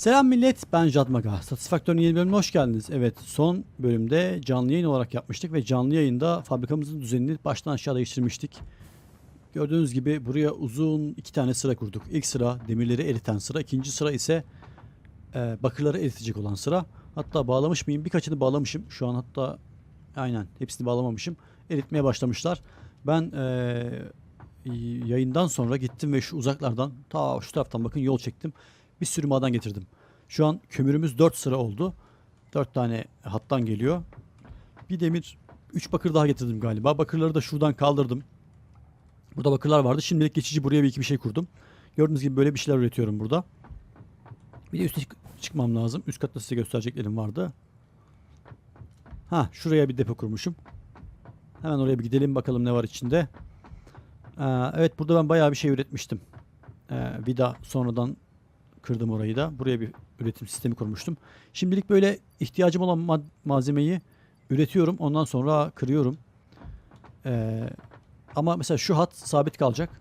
Selam millet ben Jadmaga. Satisfactory'nin yeni bölümüne hoş geldiniz. Evet son bölümde canlı yayın olarak yapmıştık ve canlı yayında fabrikamızın düzenini baştan aşağı değiştirmiştik. Gördüğünüz gibi buraya uzun iki tane sıra kurduk. İlk sıra demirleri eriten sıra, ikinci sıra ise e, bakırları eritecek olan sıra. Hatta bağlamış mıyım? Birkaçını bağlamışım. Şu an hatta aynen hepsini bağlamamışım. Eritmeye başlamışlar. Ben e, yayından sonra gittim ve şu uzaklardan ta şu taraftan bakın yol çektim. Bir sürü maden getirdim. Şu an kömürümüz 4 sıra oldu. 4 tane hattan geliyor. Bir demir 3 bakır daha getirdim galiba. Bakırları da şuradan kaldırdım. Burada bakırlar vardı. Şimdilik geçici buraya bir iki bir şey kurdum. Gördüğünüz gibi böyle bir şeyler üretiyorum burada. Bir de üste çık- çıkmam lazım. Üst katta size göstereceklerim vardı. Ha şuraya bir depo kurmuşum. Hemen oraya bir gidelim bakalım ne var içinde. Ee, evet burada ben bayağı bir şey üretmiştim. Ee, vida sonradan kırdım orayı da. Buraya bir üretim sistemi kurmuştum. Şimdilik böyle ihtiyacım olan ma- malzemeyi üretiyorum. Ondan sonra kırıyorum. Ee, ama mesela şu hat sabit kalacak.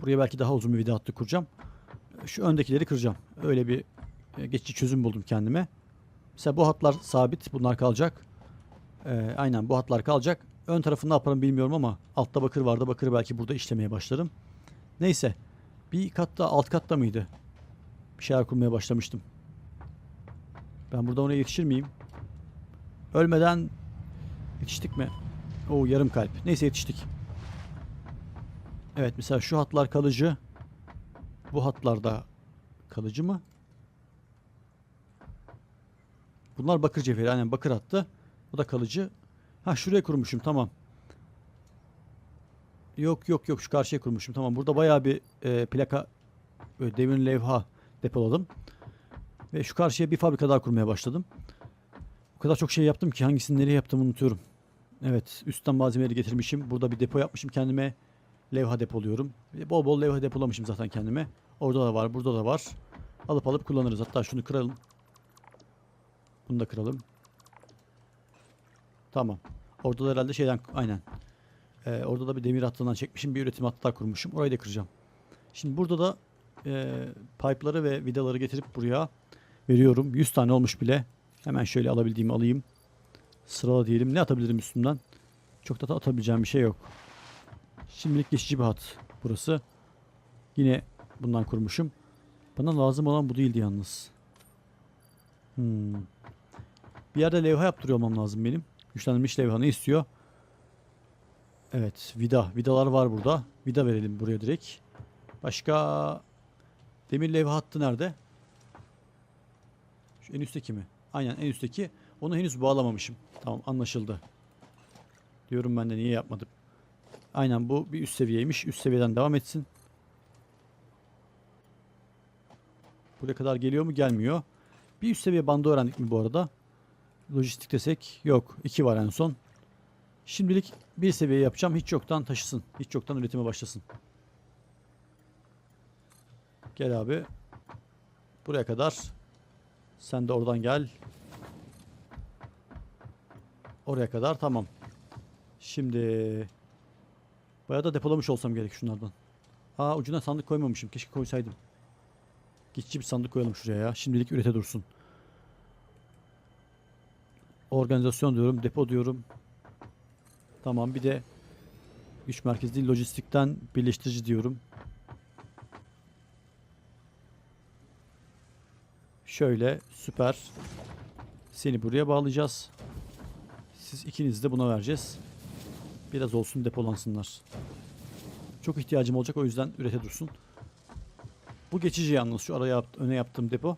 Buraya belki daha uzun bir vida hattı kuracağım. Şu öndekileri kıracağım. Öyle bir e, geçici çözüm buldum kendime. Mesela bu hatlar sabit. Bunlar kalacak. Ee, aynen bu hatlar kalacak. Ön tarafını ne yaparım bilmiyorum ama altta bakır vardı. Bakırı belki burada işlemeye başlarım. Neyse. Bir katta alt katta mıydı? Şeyler kurmaya başlamıştım. Ben burada ona yetişir miyim? Ölmeden yetiştik mi? Oo yarım kalp. Neyse yetiştik. Evet mesela şu hatlar kalıcı. Bu hatlar da kalıcı mı? Bunlar bakır cevheri. Aynen bakır hattı. Bu da kalıcı. Ha şuraya kurmuşum tamam. Yok yok yok şu karşıya kurmuşum tamam. Burada bayağı bir e, plaka böyle demir levha depoladım. Ve şu karşıya bir fabrika daha kurmaya başladım. O kadar çok şey yaptım ki hangisini nereye yaptığımı unutuyorum. Evet üstten malzemeleri getirmişim. Burada bir depo yapmışım kendime. Levha depoluyorum. De Bol bol levha depolamışım zaten kendime. Orada da var burada da var. Alıp alıp kullanırız. Hatta şunu kıralım. Bunu da kıralım. Tamam. Orada da herhalde şeyden aynen. Ee, orada da bir demir hattından çekmişim. Bir üretim hattı daha kurmuşum. Orayı da kıracağım. Şimdi burada da e, pipe'ları ve vidaları getirip buraya veriyorum. 100 tane olmuş bile. Hemen şöyle alabildiğimi alayım. Sırala diyelim. Ne atabilirim üstünden? Çok da atabileceğim bir şey yok. Şimdilik geçici bir hat burası. Yine bundan kurmuşum. Bana lazım olan bu değildi yalnız. Hmm. Bir yerde levha yaptırıyor olmam lazım benim. Güçlendirilmiş levha ne istiyor? Evet vida. Vidalar var burada. Vida verelim buraya direkt. Başka demir levha hattı nerede? Şu en üstteki mi? Aynen en üstteki. Onu henüz bağlamamışım. Tamam anlaşıldı. Diyorum ben de niye yapmadım. Aynen bu bir üst seviyeymiş. Üst seviyeden devam etsin. Buraya kadar geliyor mu? Gelmiyor. Bir üst seviye bandı öğrendik mi bu arada? Lojistik desek yok. iki var en son. Şimdilik bir seviye yapacağım. Hiç yoktan taşısın. Hiç yoktan üretime başlasın. Gel abi. Buraya kadar. Sen de oradan gel. Oraya kadar tamam. Şimdi bayağı da depolamış olsam gerek şunlardan. Aa ucuna sandık koymamışım. Keşke koysaydım. Geçici bir sandık koyalım şuraya ya. Şimdilik ürete dursun. Organizasyon diyorum, depo diyorum. Tamam bir de güç merkezi değil lojistikten birleştirici diyorum. Şöyle süper. Seni buraya bağlayacağız. Siz ikiniz de buna vereceğiz. Biraz olsun depolansınlar. Çok ihtiyacım olacak o yüzden ürete dursun. Bu geçici yalnız şu araya öne yaptığım depo.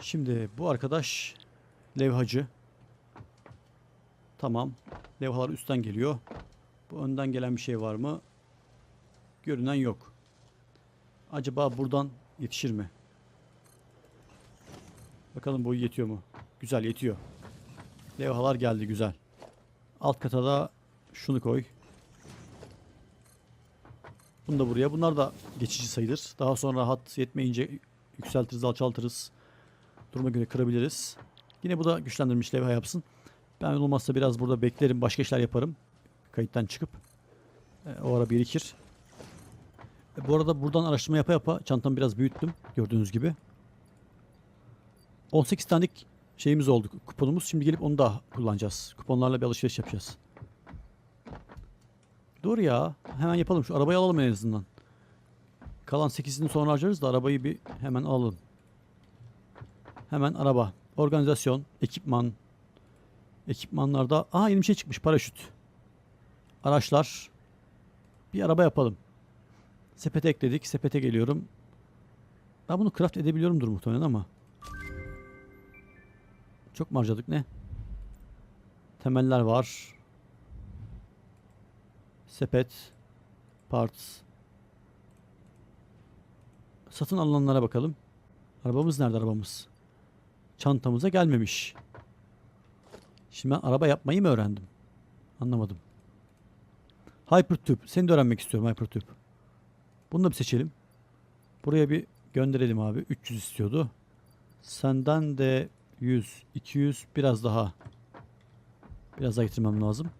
Şimdi bu arkadaş levhacı. Tamam. Levhalar üstten geliyor. Bu önden gelen bir şey var mı? Görünen yok. Acaba buradan yetişir mi? Bakalım boyu yetiyor mu? Güzel yetiyor. Levhalar geldi güzel. Alt kata da şunu koy. Bunu da buraya. Bunlar da geçici sayılır. Daha sonra hat yetmeyince yükseltiriz, alçaltırız. Duruma göre kırabiliriz. Yine bu da güçlendirilmiş levha yapsın. Ben olmazsa biraz burada beklerim. Başka işler yaparım. Kayıttan çıkıp. E, o ara birikir. E, Bu arada buradan araştırma yapa yapa çantamı biraz büyüttüm. Gördüğünüz gibi. 18 tanelik şeyimiz oldu. Kuponumuz. Şimdi gelip onu da kullanacağız. Kuponlarla bir alışveriş yapacağız. Dur ya. Hemen yapalım. Şu arabayı alalım en azından. Kalan 8'ini sonra harcarız da arabayı bir hemen alalım. Hemen araba. Organizasyon. Ekipman. Ekipmanlarda. Aa yeni bir şey çıkmış. Paraşüt. Araçlar. Bir araba yapalım. Sepete ekledik. Sepete geliyorum. Ben bunu craft edebiliyorumdur muhtemelen ama. Çok mu harcadık ne? Temeller var. Sepet. Parts. Satın alınanlara bakalım. Arabamız nerede arabamız? Çantamıza gelmemiş. Şimdi ben araba yapmayı mı öğrendim? Anlamadım. Hypertube. Seni de öğrenmek istiyorum Hypertube. Bunu da bir seçelim. Buraya bir gönderelim abi. 300 istiyordu. Senden de 100, 200 biraz daha. Biraz daha getirmem lazım.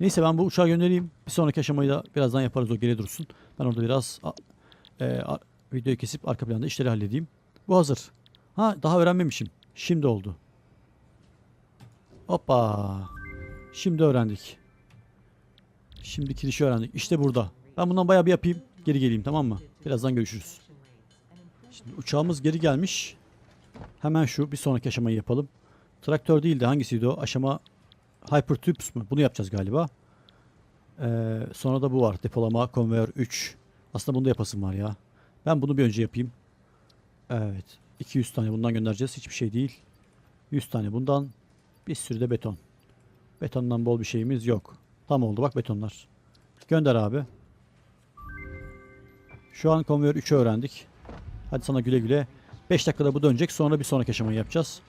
Neyse ben bu uçağı göndereyim. Bir sonraki aşamayı da birazdan yaparız o geri dursun. Ben orada biraz e, videoyu kesip arka planda işleri halledeyim. Bu hazır. Ha daha öğrenmemişim. Şimdi oldu. Hoppa. Şimdi öğrendik. Şimdi kirişi öğrendik. İşte burada. Ben bundan bayağı bir yapayım. Geri geleyim tamam mı? Birazdan görüşürüz. Şimdi uçağımız geri gelmiş. Hemen şu bir sonraki aşamayı yapalım. Traktör değil de hangisiydi o? Aşama Hypertubes mü? Bunu yapacağız galiba. Ee, sonra da bu var. Depolama konveyör 3. Aslında bunu da yapasım var ya. Ben bunu bir önce yapayım. Evet. 200 tane bundan göndereceğiz. Hiçbir şey değil. 100 tane bundan. Bir sürü de beton. Betondan bol bir şeyimiz yok. Tam oldu bak betonlar. Gönder abi. Şu an konveyör 3'ü öğrendik. Hadi sana güle güle. 5 dakikada bu dönecek. Sonra bir sonraki aşamayı yapacağız.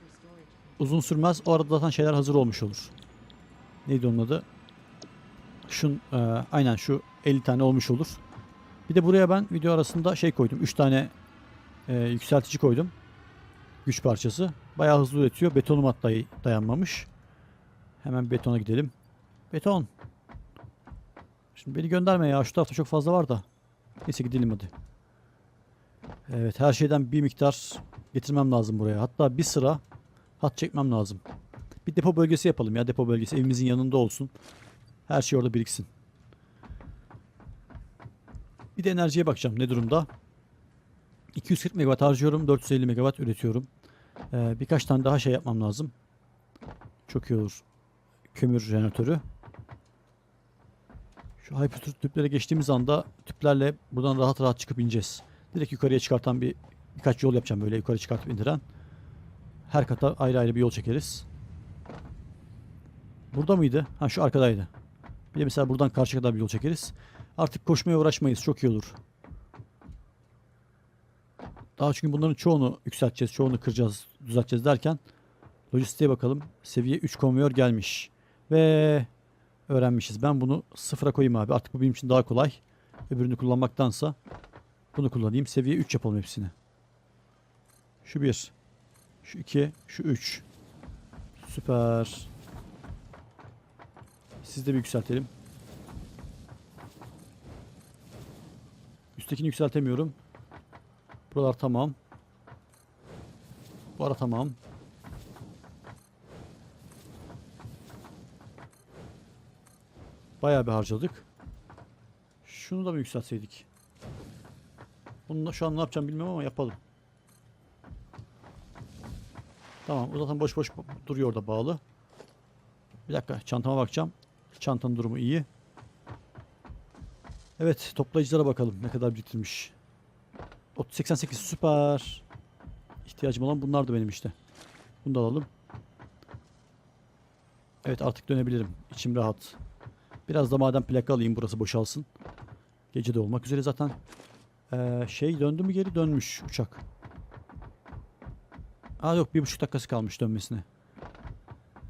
Uzun sürmez. O arada zaten şeyler hazır olmuş olur. Neydi onun adı? Şun, e, aynen şu 50 tane olmuş olur. Bir de buraya ben video arasında şey koydum. 3 tane e, yükseltici koydum. Güç parçası. Bayağı hızlı üretiyor. Betonum hatta dayanmamış. Hemen betona gidelim. Beton. Şimdi beni gönderme ya. Şu tarafta çok fazla var da. Neyse gidelim hadi. Evet her şeyden bir miktar getirmem lazım buraya. Hatta bir sıra hat çekmem lazım. Bir depo bölgesi yapalım ya. Depo bölgesi evimizin yanında olsun. Her şey orada biriksin. Bir de enerjiye bakacağım. Ne durumda? 240 megawatt harcıyorum. 450 megawatt üretiyorum. Ee, birkaç tane daha şey yapmam lazım. Çok iyi olur. Kömür jeneratörü. Şu hypertube tüplere geçtiğimiz anda tüplerle buradan rahat rahat çıkıp ineceğiz. Direkt yukarıya çıkartan bir birkaç yol yapacağım böyle yukarı çıkartıp indiren. Her kata ayrı ayrı bir yol çekeriz. Burada mıydı? Ha şu arkadaydı. Bir de mesela buradan karşı kadar bir yol çekeriz. Artık koşmaya uğraşmayız. Çok iyi olur. Daha çünkü bunların çoğunu yükselteceğiz, çoğunu kıracağız, düzelteceğiz derken lojistiğe bakalım. Seviye 3 konveyör gelmiş. Ve öğrenmişiz. Ben bunu sıfıra koyayım abi. Artık bu benim için daha kolay. Öbürünü kullanmaktansa bunu kullanayım. Seviye 3 yapalım hepsini. Şu 1. Şu 2. Şu 3. Süper. Siz de bir yükseltelim. Üsttekini yükseltemiyorum. Buralar tamam. Bu ara tamam. Bayağı bir harcadık. Şunu da mı yükseltseydik? Bunu şu an ne yapacağım bilmiyorum ama yapalım. Tamam o zaten boş boş duruyor orada bağlı. Bir dakika çantama bakacağım. Çantanın durumu iyi. Evet toplayıcılara bakalım ne kadar biriktirmiş. 88 süper. İhtiyacım olan bunlar da benim işte. Bunu da alalım. Evet artık dönebilirim. İçim rahat. Biraz da madem plaka alayım burası boşalsın. Gece de olmak üzere zaten. Ee, şey döndü mü geri dönmüş uçak. Aa yok bir buçuk dakikası kalmış dönmesine.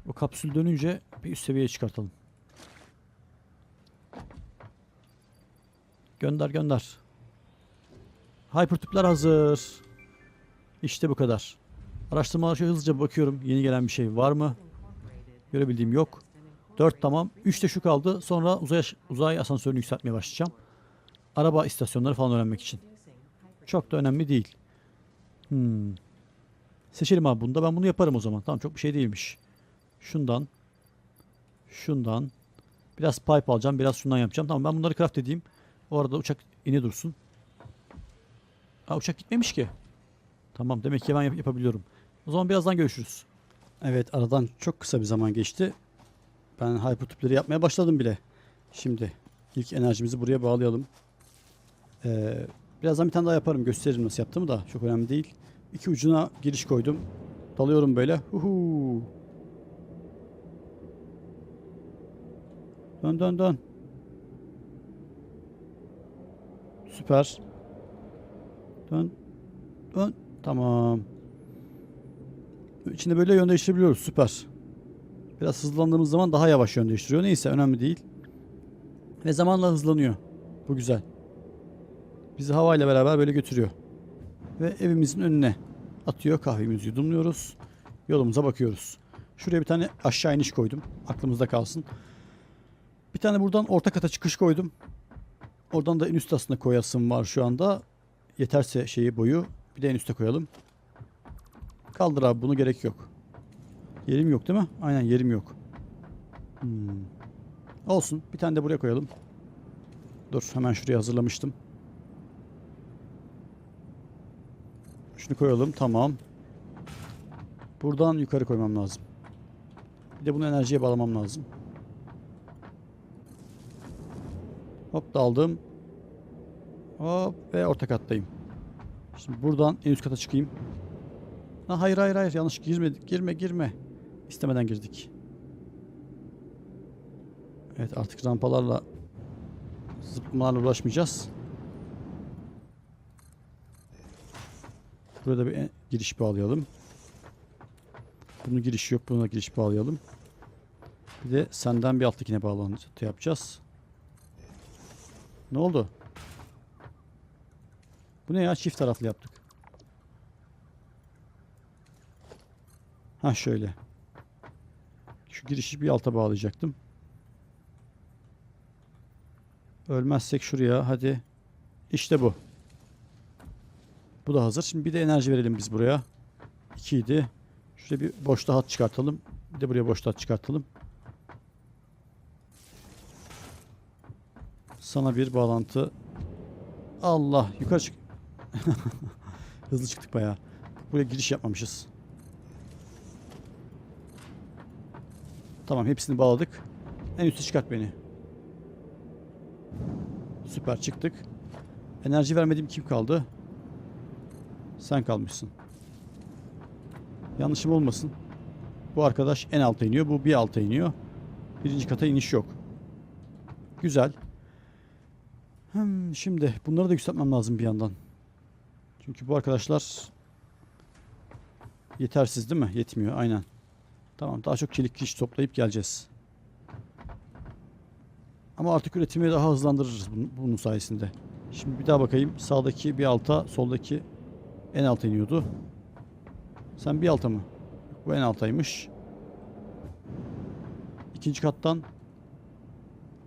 O kapsül dönünce bir üst seviyeye çıkartalım. Gönder gönder. Hypertüpler hazır. İşte bu kadar. Araştırmalara şöyle hızlıca bakıyorum. Yeni gelen bir şey var mı? Görebildiğim yok. 4 tamam. 3 de şu kaldı. Sonra uzay, uzay asansörünü yükseltmeye başlayacağım. Araba istasyonları falan öğrenmek için. Çok da önemli değil. Hmm. Seçelim abi bunda. Ben bunu yaparım o zaman. Tamam çok bir şey değilmiş. Şundan. Şundan. Biraz pipe alacağım. Biraz şundan yapacağım. Tamam ben bunları craft edeyim. O arada uçak ini dursun. Aa uçak gitmemiş ki. Tamam demek ki ben yap- yapabiliyorum. O zaman birazdan görüşürüz. Evet aradan çok kısa bir zaman geçti. Ben hypertüpleri yapmaya başladım bile. Şimdi ilk enerjimizi buraya bağlayalım. Ee, birazdan bir tane daha yaparım. Gösteririm nasıl yaptığımı da. Çok önemli değil. İki ucuna giriş koydum. Dalıyorum böyle. Huhu. Dön dön dön. Süper. Dön. Dön. Tamam. İçinde böyle yön değiştirebiliyoruz. Süper. Biraz hızlandığımız zaman daha yavaş yön değiştiriyor. Neyse önemli değil. Ve zamanla hızlanıyor. Bu güzel. Bizi havayla beraber böyle götürüyor. Ve evimizin önüne atıyor. Kahvemizi yudumluyoruz. Yolumuza bakıyoruz. Şuraya bir tane aşağı iniş koydum. Aklımızda kalsın. Bir tane buradan orta kata çıkış koydum. Oradan da en üst aslında koyasım var şu anda. Yeterse şeyi boyu. Bir de en üste koyalım. Kaldır abi bunu gerek yok. Yerim yok değil mi? Aynen yerim yok. Hmm. Olsun. Bir tane de buraya koyalım. Dur hemen şuraya hazırlamıştım. Şunu koyalım. Tamam. Buradan yukarı koymam lazım. Bir de bunu enerjiye bağlamam lazım. Hop daldım. Hop ve orta kattayım. Şimdi buradan en üst kata çıkayım. Ha, hayır hayır hayır yanlış girme girme girme. İstemeden girdik. Evet artık rampalarla zıplamalarla ulaşmayacağız. Burada bir en- giriş bağlayalım. Bunun girişi yok. Buna giriş bağlayalım. Bir de senden bir alttakine bağlantı yapacağız. Ne oldu? Bu ne ya? Çift taraflı yaptık. Ha şöyle. Şu girişi bir alta bağlayacaktım. Ölmezsek şuraya hadi. İşte bu. Bu da hazır. Şimdi bir de enerji verelim biz buraya. 2 idi. Bir boşta hat çıkartalım. Bir de buraya boşta hat çıkartalım. Sana bir bağlantı. Allah yukarı çık. Hızlı çıktık bayağı. Buraya giriş yapmamışız. Tamam hepsini bağladık. En üstte çıkart beni. Süper çıktık. Enerji vermediğim kim kaldı? Sen kalmışsın. Yanlışım olmasın. Bu arkadaş en alta iniyor. Bu bir alta iniyor. Birinci kata iniş yok. Güzel. Hmm, şimdi bunları da yükseltmem lazım bir yandan. Çünkü bu arkadaşlar yetersiz değil mi? Yetmiyor aynen. Tamam daha çok çelik iş toplayıp geleceğiz. Ama artık üretimi daha hızlandırırız bunun sayesinde. Şimdi bir daha bakayım. Sağdaki bir alta, soldaki en alta iniyordu. Sen bir alta mı? Bu en altaymış. İkinci kattan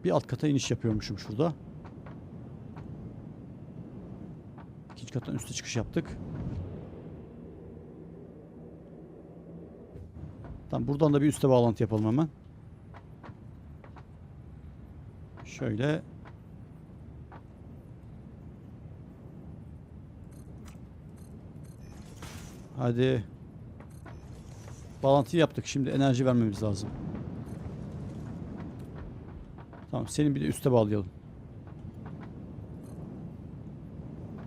bir alt kata iniş yapıyormuşum şurada. İkinci kattan üste çıkış yaptık. Tamam buradan da bir üste bağlantı yapalım hemen. Şöyle. Hadi. Bağlantıyı yaptık. Şimdi enerji vermemiz lazım. Tamam senin bir de üste bağlayalım.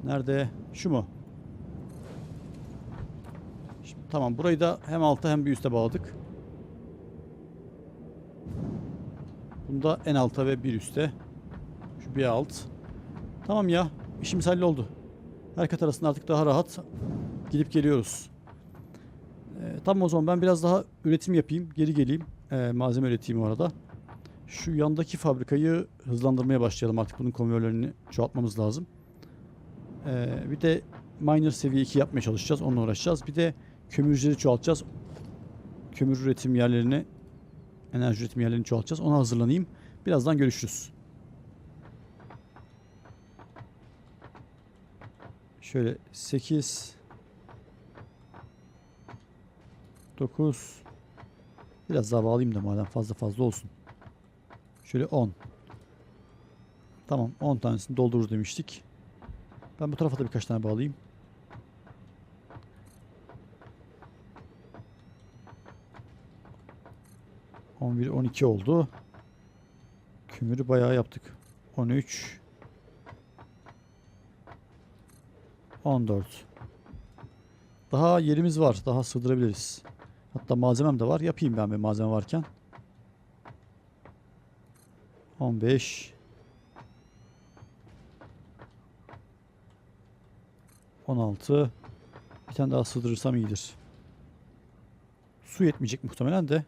Nerede? Şu mu? Şimdi, tamam burayı da hem alta hem bir üste bağladık. Bunda en alta ve bir üste. Şu bir alt. Tamam ya. işimiz halloldu. Her kat arasında artık daha rahat gidip geliyoruz. Ee, tamam o zaman ben biraz daha üretim yapayım. Geri geleyim. Ee, malzeme üreteyim o arada. Şu yandaki fabrikayı hızlandırmaya başlayalım. Artık bunun konveyörlerini çoğaltmamız lazım. Ee, bir de miner seviye 2 yapmaya çalışacağız. Onunla uğraşacağız. Bir de kömürcüleri çoğaltacağız. Kömür üretim yerlerini enerji üretim yerlerini çoğaltacağız. Ona hazırlanayım. Birazdan görüşürüz. Şöyle 8 9 Biraz daha bağlayayım da madem fazla fazla olsun. Şöyle 10 Tamam 10 tanesini doldurur demiştik. Ben bu tarafa da birkaç tane bağlayayım. On bir, on iki oldu. Kümürü bayağı yaptık. 13 14 Daha yerimiz var. Daha sığdırabiliriz. Hatta malzemem de var. Yapayım ben bir malzeme varken. 15 16 Bir tane daha sığdırırsam iyidir. Su yetmeyecek muhtemelen de.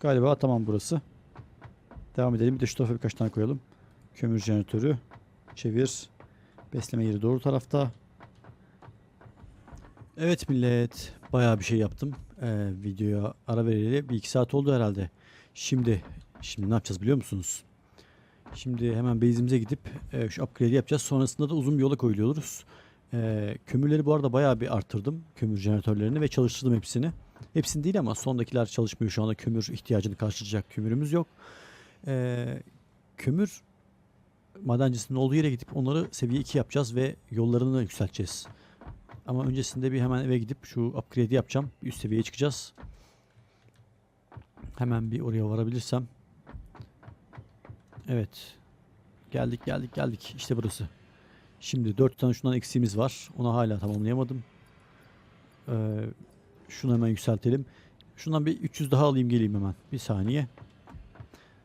Galiba tamam burası. Devam edelim. Bir de şu tarafa birkaç tane koyalım. Kömür jeneratörü. Çevir. Besleme yeri doğru tarafta. Evet millet. Bayağı bir şey yaptım. Ee, videoya ara vereli bir iki saat oldu herhalde. Şimdi şimdi ne yapacağız biliyor musunuz? Şimdi hemen base'imize gidip e, şu upgrade'i yapacağız. Sonrasında da uzun bir yola koyuluyoruz. E, kömürleri bu arada bayağı bir arttırdım. Kömür jeneratörlerini ve çalıştırdım hepsini. Hepsini değil ama sondakiler çalışmıyor şu anda. Kömür ihtiyacını karşılayacak kömürümüz yok. E, kömür madencisinin olduğu yere gidip onları seviye 2 yapacağız ve yollarını yükselteceğiz. Ama öncesinde bir hemen eve gidip şu upgrade'i yapacağım. Bir üst seviyeye çıkacağız. Hemen bir oraya varabilirsem. Evet. Geldik geldik geldik. İşte burası. Şimdi 4 tane şundan eksiğimiz var. Onu hala tamamlayamadım. Ee, şunu hemen yükseltelim. Şundan bir 300 daha alayım geleyim hemen. Bir saniye.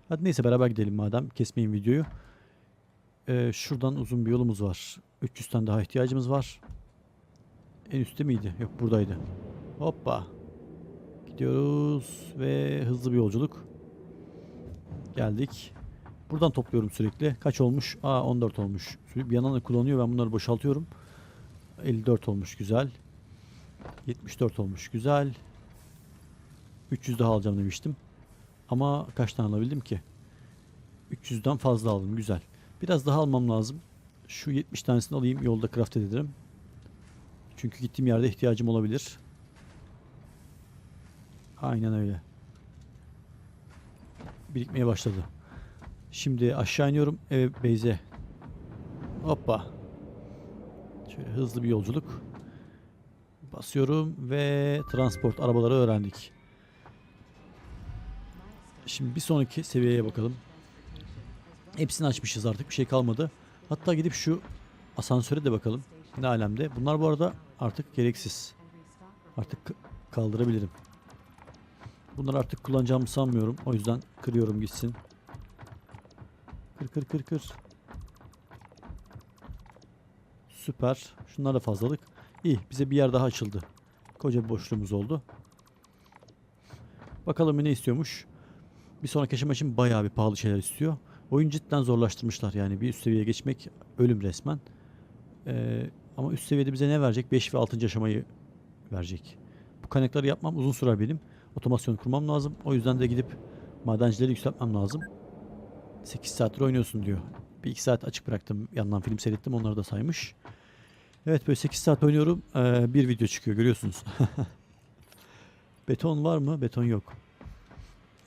Hadi neyse beraber gidelim madem. Kesmeyin videoyu. Ee, şuradan uzun bir yolumuz var. 300 tane daha ihtiyacımız var. En üstte miydi? Yok buradaydı. Hoppa. Gidiyoruz ve hızlı bir yolculuk. Geldik. Buradan topluyorum sürekli. Kaç olmuş? Aa 14 olmuş. Bir yandan da kullanıyor. Ben bunları boşaltıyorum. 54 olmuş. Güzel. 74 olmuş. Güzel. 300 daha alacağım demiştim. Ama kaç tane alabildim ki? 300'den fazla aldım. Güzel. Biraz daha almam lazım. Şu 70 tanesini alayım. Yolda craft ederim. Çünkü gittiğim yerde ihtiyacım olabilir. Aynen öyle. Birikmeye başladı. Şimdi aşağı iniyorum eve Beyze. Hoppa. Şöyle hızlı bir yolculuk. Basıyorum ve transport arabaları öğrendik. Şimdi bir sonraki seviyeye bakalım. Hepsini açmışız artık bir şey kalmadı. Hatta gidip şu asansöre de bakalım. Ne alemde. Bunlar bu arada artık gereksiz. Artık kaldırabilirim. Bunları artık kullanacağımı sanmıyorum. O yüzden kırıyorum gitsin. Kır kır kır kır. Süper. Şunlar da fazlalık. İyi bize bir yer daha açıldı. Koca bir boşluğumuz oldu. Bakalım ne istiyormuş. Bir sonraki aşama için bayağı bir pahalı şeyler istiyor. Oyun cidden zorlaştırmışlar yani bir üst seviyeye geçmek ölüm resmen. Ee, ama üst seviyede bize ne verecek? 5 ve 6. aşamayı verecek. Bu kaynakları yapmam uzun sürer benim. Otomasyon kurmam lazım. O yüzden de gidip madencileri yükseltmem lazım. 8 saattir oynuyorsun diyor. Bir 2 saat açık bıraktım. Yandan film seyrettim. Onları da saymış. Evet böyle 8 saat oynuyorum. Ee, bir video çıkıyor görüyorsunuz. Beton var mı? Beton yok.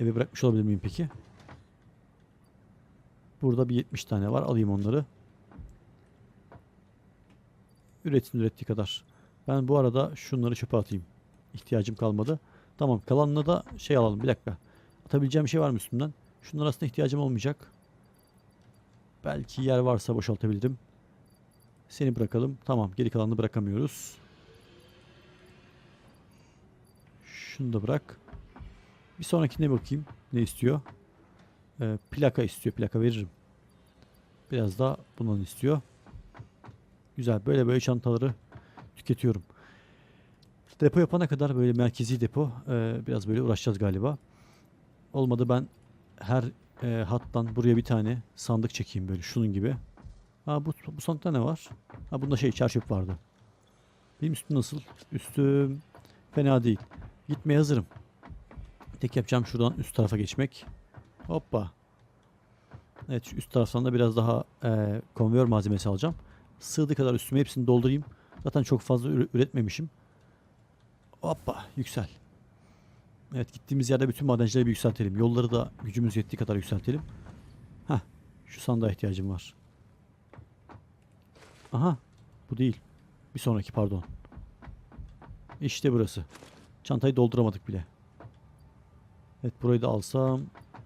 Eve bırakmış olabilir miyim peki? Burada bir 70 tane var. Alayım onları. Üretin ürettiği kadar. Ben bu arada şunları çöpe atayım. İhtiyacım kalmadı. Tamam kalanını da şey alalım. Bir dakika. Atabileceğim şey var mı üstünden? Şunlar aslında ihtiyacım olmayacak. Belki yer varsa boşaltabilirim. Seni bırakalım. Tamam geri kalanını bırakamıyoruz. Şunu da bırak. Bir sonrakine bakayım. Ne istiyor? Ee, plaka istiyor. Plaka veririm. Biraz daha bundan istiyor. Güzel. Böyle böyle çantaları tüketiyorum. Depo yapana kadar böyle merkezi depo e, biraz böyle uğraşacağız galiba. Olmadı ben her e, hattan buraya bir tane sandık çekeyim böyle şunun gibi. Ha bu, bu sandıkta ne var? Ha bunda şey çarşöp vardı. Benim üstüm nasıl? Üstüm fena değil. Gitmeye hazırım. Tek yapacağım şuradan üst tarafa geçmek. Hoppa. Evet şu üst taraftan da biraz daha e, konveyör malzemesi alacağım. Sığdığı kadar üstüme hepsini doldurayım. Zaten çok fazla üre- üretmemişim. Hoppa yüksel. Evet gittiğimiz yerde bütün madencileri bir yükseltelim. Yolları da gücümüz yettiği kadar yükseltelim. Hah şu sandığa ihtiyacım var. Aha bu değil. Bir sonraki pardon. İşte burası. Çantayı dolduramadık bile. Evet burayı da alsam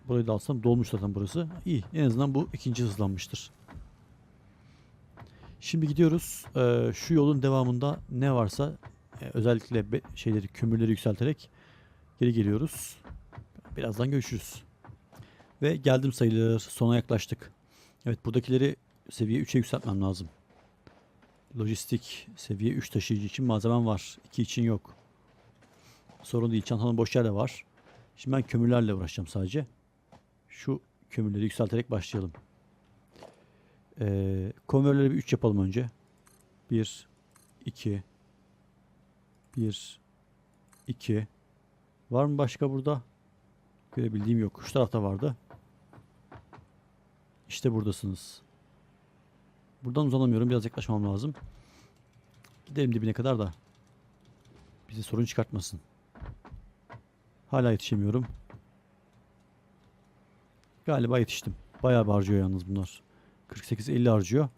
burayı da alsam dolmuş zaten burası. İyi en azından bu ikinci hızlanmıştır. Şimdi gidiyoruz. Ee, şu yolun devamında ne varsa e, özellikle be- şeyleri kömürleri yükselterek geri geliyoruz. Birazdan görüşürüz. Ve geldim sayılır. Sona yaklaştık. Evet buradakileri seviye 3'e yükseltmem lazım. Lojistik seviye 3 taşıyıcı için malzemem var. 2 için yok. Sorun değil. Çantanın boş yer de var. Şimdi ben kömürlerle uğraşacağım sadece. Şu kömürleri yükselterek başlayalım. Ee, konveyörleri bir 3 yapalım önce. 1 2 1 2 Var mı başka burada? Görebildiğim yok. Şu tarafta vardı. İşte buradasınız. Buradan uzanamıyorum. Biraz yaklaşmam lazım. Gidelim dibine kadar da. Bize sorun çıkartmasın. Hala yetişemiyorum. Galiba yetiştim. Bayağı bir harcıyor yalnız bunlar. 48-50 harcıyor.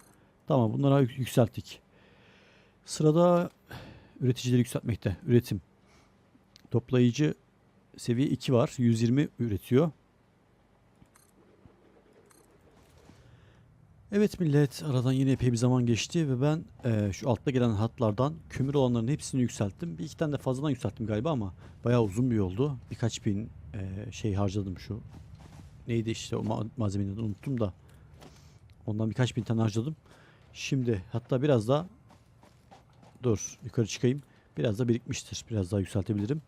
Tamam bunlara yük- yükselttik. Sırada üreticileri yükseltmekte. Üretim. Toplayıcı seviye 2 var. 120 üretiyor. Evet millet aradan yine epey bir zaman geçti ve ben eee, şu altta gelen hatlardan kömür olanların hepsini yükselttim. Bir iki tane de fazladan yükselttim galiba ama bayağı uzun bir yoldu. Birkaç bin eee, şey harcadım şu. Neydi işte o ma- malzemeyi unuttum da. Ondan birkaç bin tane harcadım. Şimdi hatta biraz da dur yukarı çıkayım. Biraz da birikmiştir. Biraz daha yükseltebilirim.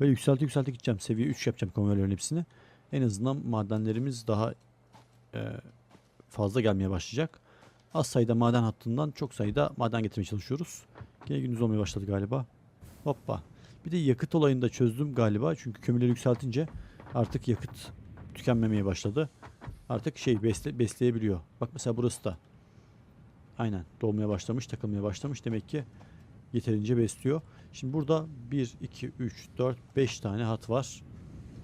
Böyle yükselti yükselti gideceğim. Seviye 3 yapacağım konveyörlerin hepsini. En azından madenlerimiz daha eee, fazla gelmeye başlayacak. Az sayıda maden hattından çok sayıda maden getirmeye çalışıyoruz. Yine gündüz olmaya başladı galiba. Hoppa. Bir de yakıt olayını da çözdüm galiba. Çünkü kömürleri yükseltince artık yakıt tükenmemeye başladı. Artık şey besle, besleyebiliyor. Bak mesela burası da. Aynen dolmaya başlamış, takılmaya başlamış. Demek ki yeterince besliyor. Şimdi burada 1, 2, 3, 4, 5 tane hat var.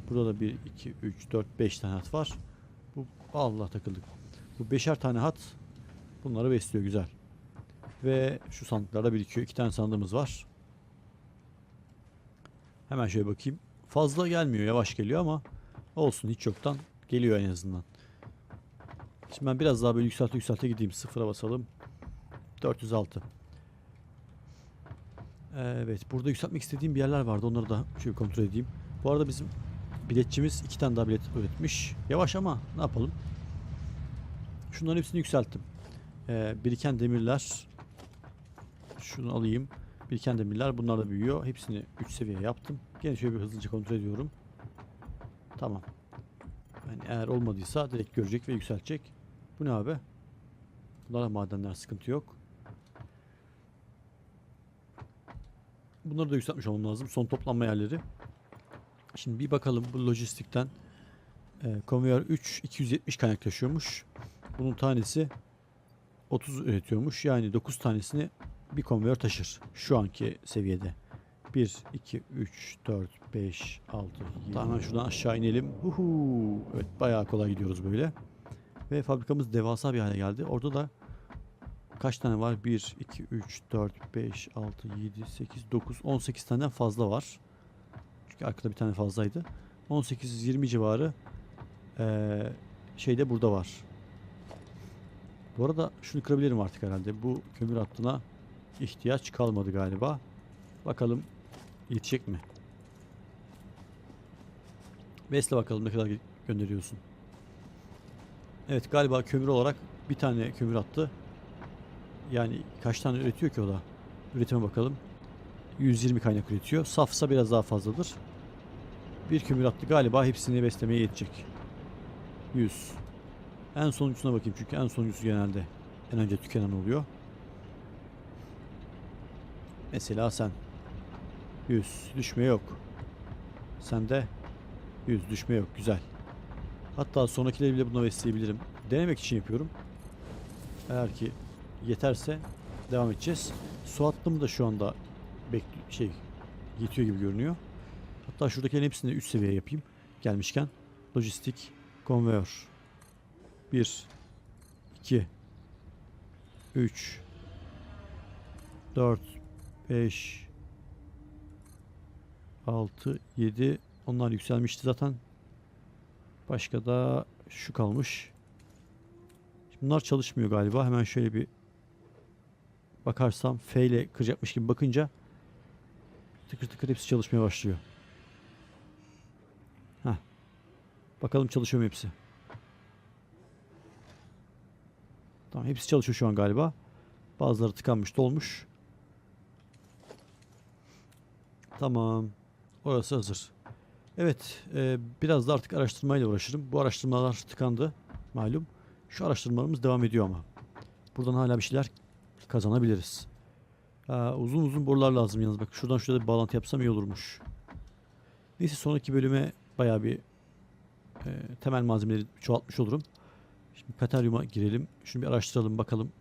Burada da 1, 2, 3, 4, 5 tane hat var. Bu Allah takıldık. Bu beşer tane hat bunları besliyor güzel. Ve şu sandıklarda birikiyor. İki tane sandığımız var. Hemen şöyle bakayım. Fazla gelmiyor yavaş geliyor ama olsun hiç yoktan geliyor en azından. Şimdi ben biraz daha böyle yükselte yükselte gideyim. Sıfıra basalım. 406. Evet burada yükseltmek istediğim bir yerler vardı. Onları da şöyle kontrol edeyim. Bu arada bizim biletçimiz iki tane daha bilet üretmiş. Yavaş ama ne yapalım. Şunların hepsini yükselttim. Ee, biriken demirler. Şunu alayım. Biriken demirler bunlar da büyüyor. Hepsini 3 seviye yaptım. Gene şöyle bir hızlıca kontrol ediyorum. Tamam. Yani eğer olmadıysa direkt görecek ve yükseltecek. Bu ne abi? Bunlar da madenler sıkıntı yok. Bunları da yükseltmiş olmam lazım. Son toplanma yerleri. Şimdi bir bakalım bu lojistikten. Ee, konveyör 3 270 kaynak taşıyormuş. Bunun tanesi 30 üretiyormuş. Yani 9 tanesini bir konveyör taşır. Şu anki seviyede. 1, 2, 3, 4, 5, 6, 7. Hemen şuradan aşağı inelim. Uhu. Evet bayağı kolay gidiyoruz böyle. Ve fabrikamız devasa bir hale geldi. Orada da kaç tane var? 1, 2, 3, 4, 5, 6, 7, 8, 9, 18 tane fazla var. Çünkü arkada bir tane fazlaydı. 18-20 civarı eee şeyde burada var. Bu arada şunu kırabilirim artık herhalde. Bu kömür hattına ihtiyaç kalmadı galiba. Bakalım yetecek mi? Besle bakalım ne kadar gö- gönderiyorsun. Evet galiba kömür olarak bir tane kömür attı. Yani kaç tane üretiyor ki o da? Üretime bakalım. 120 kaynak üretiyor. Safsa biraz daha fazladır. Bir kömür attı galiba hepsini beslemeye yetecek. 100. En sonuncusuna bakayım çünkü en sonuncusu genelde en önce tükenen oluyor. Mesela sen 100 düşme yok. Sende 100 düşme yok. Güzel. Hatta sonrakileri bile buna besleyebilirim. denemek için yapıyorum. Eğer ki yeterse devam edeceğiz. Su hattım da şu anda şey yetiyor gibi görünüyor. Hatta şuradakilerin hepsini de üst seviye yapayım. Gelmişken lojistik konveyör 1 2 3 4 5 6 7 onlar yükselmişti zaten. Başka da şu kalmış. Bunlar çalışmıyor galiba. Hemen şöyle bir bakarsam F ile kıracakmış gibi bakınca tıkır tıkır hepsi çalışmaya başlıyor. Heh. Bakalım çalışıyor mu hepsi. Tamam hepsi çalışıyor şu an galiba. Bazıları tıkanmış dolmuş. Tamam. Orası hazır. Evet. e, biraz da artık araştırmayla uğraşırım. Bu araştırmalar tıkandı. Malum. Şu araştırmalarımız devam ediyor ama. Buradan hala bir şeyler kazanabiliriz. Aa, uzun uzun borular lazım yalnız. Bak şuradan şurada bir bağlantı yapsam iyi olurmuş. Neyse sonraki bölüme bayağı bir e, temel malzemeleri çoğaltmış olurum. Şimdi Kataryum'a girelim. Şunu bir araştıralım bakalım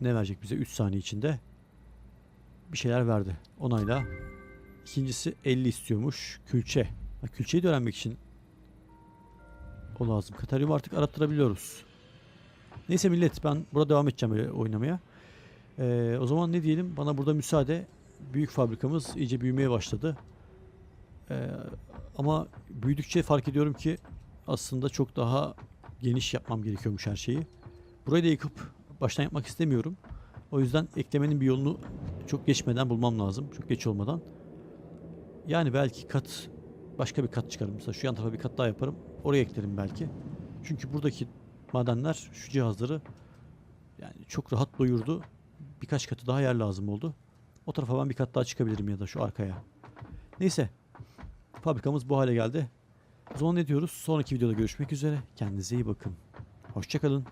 ne verecek bize 3 saniye içinde. Bir şeyler verdi. Onayla. İkincisi 50 istiyormuş. Külçe. Ha, külçeyi de öğrenmek için o lazım. Kataryum'u artık arattırabiliyoruz. Neyse millet ben burada devam edeceğim böyle oynamaya. Ee, o zaman ne diyelim bana burada müsaade. Büyük fabrikamız iyice büyümeye başladı. Ee, ama büyüdükçe fark ediyorum ki aslında çok daha geniş yapmam gerekiyormuş her şeyi. Burayı da yıkıp baştan yapmak istemiyorum. O yüzden eklemenin bir yolunu çok geçmeden bulmam lazım. Çok geç olmadan. Yani belki kat başka bir kat çıkarım. Mesela şu yan tarafa bir kat daha yaparım. Oraya eklerim belki. Çünkü buradaki madenler şu cihazları yani çok rahat doyurdu. Birkaç katı daha yer lazım oldu. O tarafa ben bir kat daha çıkabilirim ya da şu arkaya. Neyse. Fabrikamız bu hale geldi. O zaman ne diyoruz? Sonraki videoda görüşmek üzere. Kendinize iyi bakın. Hoşçakalın.